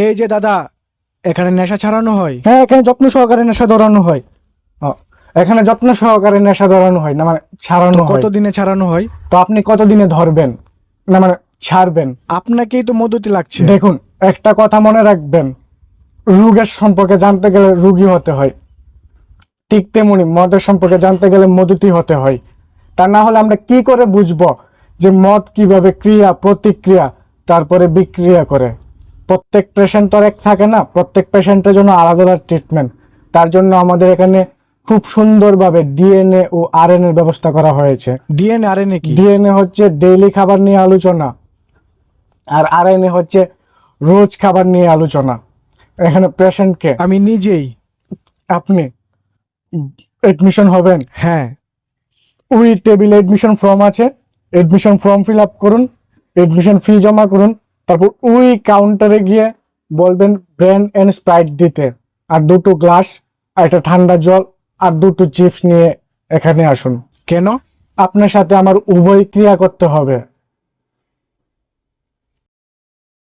এই যে দাদা এখানে নেশা ছাড়ানো হয়? হ্যাঁ এখানে যত্ন সহকারে নেশা ধরানো হয়। এখানে যত্ন সহকারে নেশা ধরানো হয় না মানে ছাড়ানো হয়। কতদিনে ছাড়ানো হয়? তো আপনি কতদিনে ধরবেন? না মানে ছাড়বেন। আপনাকেই তো মধুতি লাগছে। দেখুন একটা কথা মনে রাখবেন রোগের সম্পর্কে জানতে গেলে রুগী হতে হয়। ঠিক তেমনি মদের সম্পর্কে জানতে গেলে মধুতি হতে হয়। তা না হলে আমরা কি করে বুঝব যে মদ কীভাবে ক্রিয়া প্রতিক্রিয়া তারপরে বিক্রিয়া করে? প্রত্যেক পেশেন্ট তো এক থাকে না প্রত্যেক পেশেন্টের জন্য আলাদা আলাদা ট্রিটমেন্ট তার জন্য আমাদের এখানে খুব সুন্দরভাবে ডিএনএ ও আরএনএ এর ব্যবস্থা করা হয়েছে। ডিএনএ আর কি? ডিএনএ হচ্ছে ডেইলি খাবার নিয়ে আলোচনা আর আরএনএ হচ্ছে রোজ খাবার নিয়ে আলোচনা। এখানে পেশেন্টকে আমি নিজেই আপনি এডমিশন হবেন? হ্যাঁ। ওই টেবিলে এডমিশন ফর্ম আছে এডমিশন ফর্ম ফিল আপ করুন এডমিশন ফি জমা করুন তারপর ওই কাউন্টারে গিয়ে বলবেন ব্রেন অ্যান্ড স্প্রাইট দিতে। আর দুটো গ্লাস আর একটা ঠান্ডা জল আর দুটো চিপস নিয়ে এখানে আসুন। কেন? আপনার সাথে আমার উভয় ক্রিয়া করতে হবে।